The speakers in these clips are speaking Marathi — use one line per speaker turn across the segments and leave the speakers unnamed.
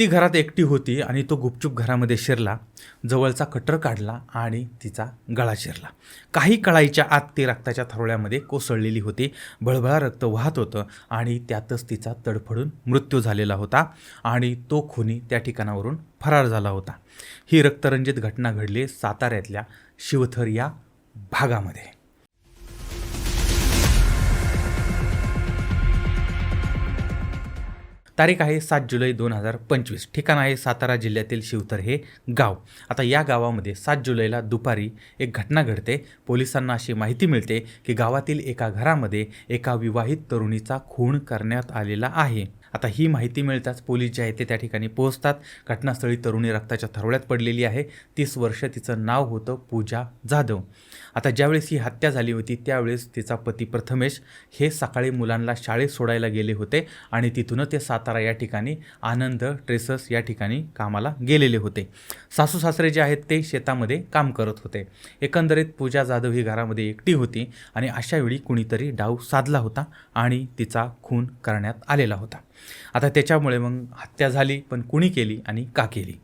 ती घरात एकटी होती आणि तो गुपचूप घरामध्ये शिरला जवळचा कटर काढला आणि तिचा गळा शिरला. काही कळाईच्या आत ती रक्ताच्या थरोळ्यामध्ये कोसळलेली होती बळबळा रक्त वाहत होतं आणि त्यातच तिचा तडफडून मृत्यू झालेला होता आणि तो खुनी त्या ठिकाणावरून फरार झाला होता. ही रक्तरंजित घटना घडली साताऱ्यातल्या शिवथर या भागामध्ये. तारीख आहे सात जुलै दोन हजार पंचवीस. ठिकाण आहे सातारा जिल्ह्यातील शिवतर हे गाव. आता या गावामध्ये सात जुलैला दुपारी एक घटना घडते. पोलिसांना अशी माहिती मिळते की गावातील एका घरामध्ये एका विवाहित तरुणीचा खून करण्यात आलेला आहे. आता ही माहिती मिळताच पोलीस जे आहे ते त्या ठिकाणी पोहोचतात. घटनास्थळी तरुणी रक्ताच्या थरोळ्यात पडलेली आहे. तीस वर्ष तिचं नाव होतं पूजा जाधव. आता ज्यावेळेस ही हत्या झाली होती त्यावेळेस तिचा पती प्रथमेश हे सकाळी मुलांना शाळेत सोडायला गेले होते आणि तिथूनच ते सातारा या ठिकाणी आनंद ट्रेसर्स या ठिकाणी कामाला गेलेले होते. सासू सासरे जे आहेत ते शेतामध्ये काम करत होते. एकंदरीत पूजा जाधव ही घरामध्ये एकटी होती आणि अशावेळी कुणीतरी डाव साधला होता आणि तिचा खून करण्यात आलेला होता. आता त्याच्यामुळे मग हत्या झाली पण कुणी केली आणि का केली?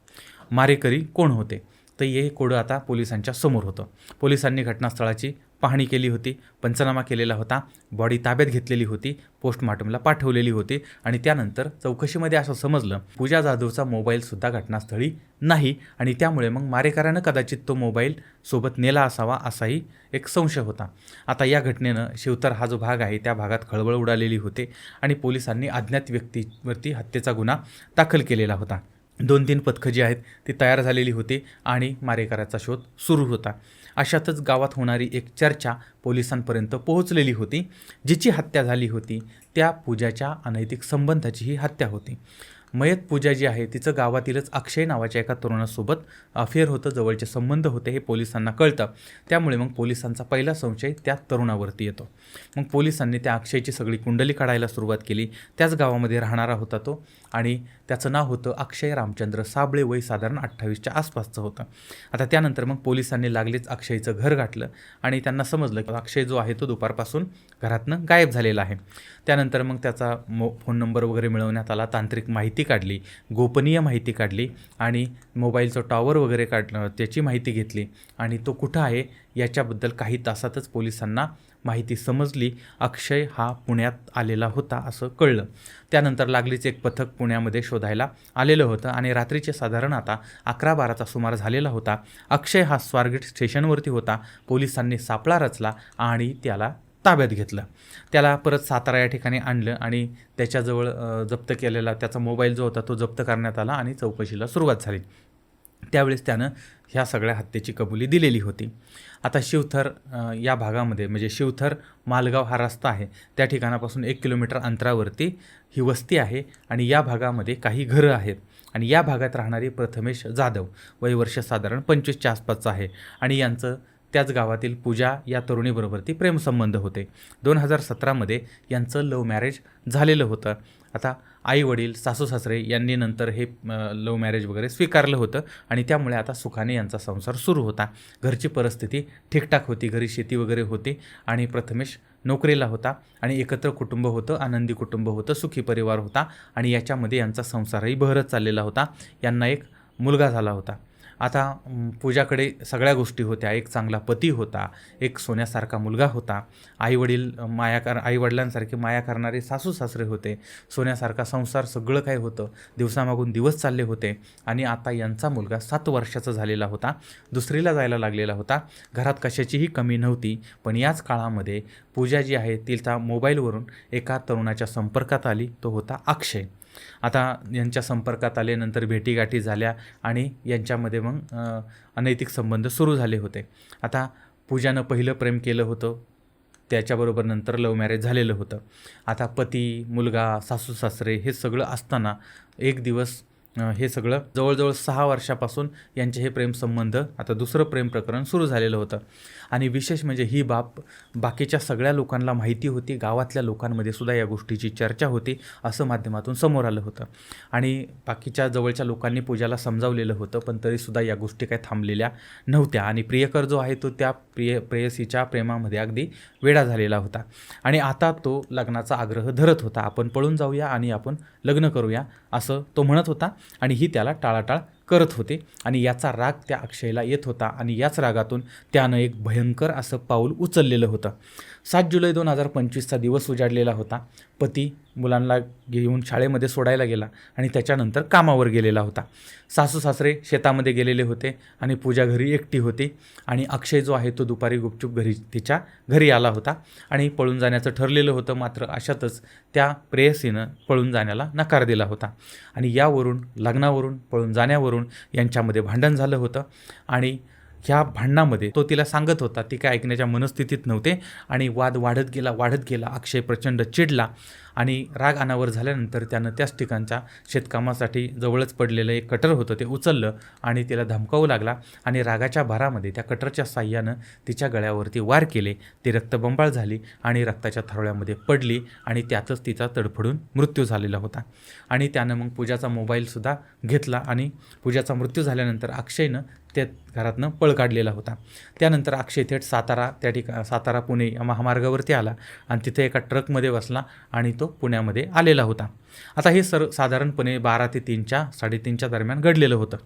मारेकरी कोण होते? तर हे कोडं आता पोलिसांच्या समोर होतं. पोलिसांनी घटनास्थळाची पाहणी केली होती पंचनामा केलेला होता बॉडी ताब्यात घेतलेली होती पोस्टमॉर्टमला पाठवलेली होती आणि त्यानंतर चौकशीमध्ये असं समजलं पूजा जाधवचा मोबाईलसुद्धा घटनास्थळी नाही आणि त्यामुळे मग मारेकऱ्यानं कदाचित तो मोबाईल सोबत नेला असावा असाही एक संशय होता. आता या घटनेनं शिवतर हा जो भाग आहे त्या भागात खळबळ उडालेली होते आणि पोलिसांनी अज्ञात व्यक्तीवरती हत्येचा गुन्हा दाखल केलेला होता. दोन तीन पथकं जी आहेत ती तयार झालेली होती आणि मारेकऱ्याचा शोध सुरू होता. अशातच गावात होणारी एक चर्चा पोलिसांपर्यंत पोहोचलेली होती जिची हत्या झाली होती. त्या पूजाच्या अनैतिक संबंधाची ही हत्या होती. मयत पूजा जी आहे तिचं गावातीलच अक्षय नावाच्या एका तरुणासोबत अफेअर होतं जवळचे संबंध होते हे पोलिसांना कळतं. त्यामुळे मग पोलिसांचा पहिला संशय त्या तरुणावरती येतो. मग पोलिसांनी त्या अक्षयची सगळी कुंडली काढायला सुरुवात केली. त्याच गावामध्ये राहणारा होता तो आणि त्याचं नाव होतं अक्षय रामचंद्र साबळे वय साधारण अठ्ठावीसच्या आसपासचं होतं. आता त्यानंतर मग पोलिसांनी लागलीच अक्षयचं घर गाठलं आणि त्यांना समजलं की अक्षय जो आहे तो दुपारपासून घरातनं गायब झालेला आहे. त्यानंतर मग त्याचा मो फोन नंबर वगैरे मिळवण्यात आला तांत्रिक माहिती माहिती काढली गोपनीय माहिती काढली आणि मोबाईलचं टॉवर वगैरे काढलं त्याची माहिती घेतली आणि तो कुठं आहे याच्याबद्दल काही तासातच पोलिसांना माहिती समजली. अक्षय हा पुण्यात आलेला होता असं कळलं. त्यानंतर लागलीच एक पथक पुण्यामध्ये शोधायला आलेलं होतं आणि रात्रीचे साधारण आता अकरा बाराचा सुमार झालेला होता. अक्षय हा स्वारगेट स्टेशनवरती होता. पोलिसांनी सापळा रचला आणि त्याला ताब्यात घेतलं. त्याला परत सातारा या ठिकाणी आणलं आणि त्याच्याजवळ जप्त केलेला त्याचा मोबाईल जो होता तो जप्त करण्यात आला आणि चौकशीला सुरुवात झाली. त्यावेळेस त्यानं ह्या सगळ्या हत्येची कबुली दिलेली होती. आता शिवथर या भागामध्ये म्हणजे शिवथर मालगाव हा रस्ता आहे. त्या ठिकाणापासून एक किलोमीटर अंतरावरती ही वस्ती आहे आणि या भागामध्ये काही घरं आहेत. आणि या भागात राहणारी प्रथमेश जाधव वय वर्ष साधारण पंचवीसच्या आसपासचं आहे. आणि यांचं त्याच गावातील पूजा या तरुणीबरोबर ती प्रेमसंबंध होते. दोन हजार सतरामध्ये यांचं लव्ह मॅरेज झालेलं होतं. आता आई वडील सासू सासरे यांनी नंतर हे लव्ह मॅरेज वगैरे स्वीकारलं होतं आणि त्यामुळे आता सुखाने यांचा संसार सुरू होता. घरची परिस्थिती ठीकठाक होती घरी शेती वगैरे होती आणि प्रथमेश नोकरीला होता आणि एकत्र कुटुंब होतं आनंदी कुटुंब होतं सुखी परिवार होता आणि याच्यामध्ये यांचा संसारही बहरत चाललेला होता. यांना एक मुलगा झाला होता. आता पूजाकडे सगळ्या गोष्टी होत्या. एक चांगला पती होता एक सोन्यासारखा मुलगा होता. आईवडील माया कर आईवडिलांसारखे माया करणारे सासू सासरे होते. सोन्यासारखा संसार सगळं काही होतं. दिवसामागून दिवस चालले होते आणि आता यांचा मुलगा सात वर्षाचा झालेला होता. दुसरीला जायला लागलेला होता. घरात कशाचीही कमी नव्हती पण याच काळामध्ये पूजा जी आहे तिचा मोबाईलवरून एका तरुणाच्या संपर्कात आली. तो होता अक्षय. आता यांच्या संपर्कात आले नंतर भेटीगाठी झाल्या आणि यांच्यामध्ये मग अनैतिक संबंध सुरू झाले होते. आता पूजानं पहिलं प्रेम केलं होतं. त्याच्याबरोबर नंतर लव्ह मॅरेज झालेलं होतं. आता पती मुलगा सासू सासरे हे सगळं असताना एक दिवस हे सगळं जवळजवळ सहा वर्षापासून यांचे हे प्रेमसंबंध आता दुसरं प्रेम प्रकरण सुरू झालेलं होतं. आणि विशेष म्हणजे ही बाब बाकीच्या सगळ्या लोकांना माहिती होती गावातल्या लोकांमध्ये सुद्धा या गोष्टीची चर्चा होती असं माध्यमातून समोर आलं होतं. आणि बाकीच्या जवळच्या लोकांनी पूजाला समजावलेलं होतं पण तरीसुद्धा या गोष्टी काही थांबलेल्या नव्हत्या. आणि प्रियकर जो आहे तो त्या प्रिय प्रेयसीच्या प्रेमामध्ये अगदी वेडा झालेला होता. आणि आता तो लग्नाचा आग्रह धरत होता आपण पळून जाऊया आणि आपण लग्न करूया असं तो म्हणत होता. आणि ही त्याला टाळाटाळ करत होते आणि याचा राग त्या अक्षयला येत होता आणि याच रागातून त्यानं एक भयंकर असं पाऊल उचललेलं होतं. सात जुलै दोन हजार पंचवीसचा दिवस उजाडलेला होता. पती मुलांना घेऊन शाळेमध्ये सोडायला गेला आणि त्याच्यानंतर कामावर गेलेला होता. सासू सासरे शेतामध्ये गेलेले होते आणि पूजा घरी एकटी होती आणि अक्षय जो आहे तो दुपारी गुपचूप घरी तिच्या घरी आला होता आणि पळून जाण्याचं ठरलेलं होतं. मात्र अशातच त्या प्रेयसीनं पळून जाण्याला नकार दिला होता आणि यावरून लग्नावरून पळून जाण्यावरून यांच्यामध्ये भांडण झालं होतं आणि ह्या भांडणामध्ये तो तिला सांगत होता ती काय ऐकण्याच्या मनस्थितीत नव्हते आणि वाद वाढत गेला वाढत गेला अक्षय प्रचंड चिडला आणि राग अनावर झाल्यानंतर त्यानं त्याच ठिकाणच्या शेतकामासाठी जवळच पडलेलं एक कटर होतं ते उचललं आणि तिला धमकावू लागला आणि रागाच्या भारामध्ये त्या कटरच्या साह्यानं तिच्या गळ्यावरती वार केले ती रक्तबंबाळ झाली आणि रक्ताच्या थरोळ्यामध्ये पडली आणि त्यातच तिचा तडफडून मृत्यू झालेला होता. आणि त्यानं मग पूजाचा मोबाईलसुद्धा घेतला आणि पूजाचा मृत्यू झाल्यानंतर अक्षयनं त्या घरातनं पळ काढलेला होता. त्यानंतर अक्षय थेट सातारा त्या ठिका सातारा पुणे या महामार्गावरती आला आणि तिथे एका ट्रकमध्ये बसला आणि तो पुण्यामध्ये आलेला होता. आता हे सर साधारणपणे बारा ते तीनच्या साडेतीनच्या दरम्यान घडलेलं होतं.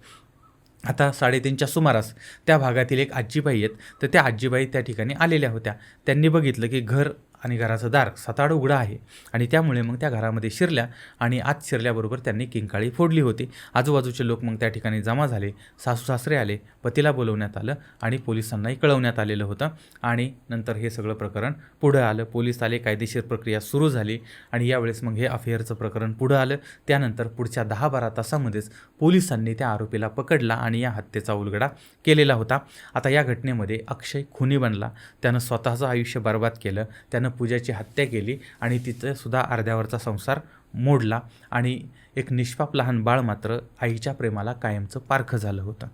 आता साडेतीनच्या सुमारास त्या भागातील एक आजीबाई आहेत तर त्या आजीबाई त्या ठिकाणी आलेल्या होत्या. त्यांनी बघितलं की घर आणि घराचं दार सताड उघडं आहे. आणि त्यामुळे मग त्या घरामध्ये शिरल्या आणि आत शिरल्याबरोबर त्यांनी किंकाळी फोडली होती. आजूबाजूचे लोक मग त्या ठिकाणी जमा झाले. सासू सासरे आले पतीला बोलवण्यात आलं आणि पोलिसांनाही कळवण्यात आलेलं होतं. आणि नंतर हे सगळं प्रकरण पुढं आलं. पोलीस आले कायदेशीर प्रक्रिया सुरू झाली आणि यावेळेस मग हे अफेअरचं प्रकरण पुढं आलं. त्यानंतर पुढच्या दहा बारा तासामध्येच पोलिसांनी त्या आरोपीला पकडला आणि या हत्येचा उलगडा केलेला होता. आता या घटनेमध्ये अक्षय खुनी बनला. त्यानं स्वतःचं आयुष्य बर्बाद केलं. त्यानं पूजाची हत्या केली आणि तिचंसुद्धा अर्ध्यावरचा संसार मोडला आणि एक निष्पाप लहान बाळ मात्र आईच्या प्रेमाला कायमचं पारखं झालं होतं.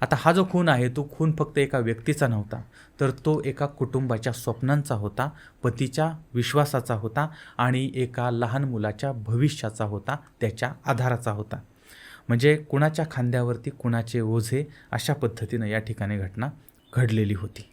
आता हा जो खून आहे तो खून फक्त एका व्यक्तीचा नव्हता तर तो एका कुटुंबाच्या स्वप्नांचा होता पतीच्या विश्वासाचा होता आणि एका लहान मुलाच्या भविष्याचा होता त्याच्या आधाराचा होता. म्हणजे कुणाच्या खांद्यावरती कुणाचे ओझे अशा पद्धतीनं या ठिकाणी घटना घडलेली होती.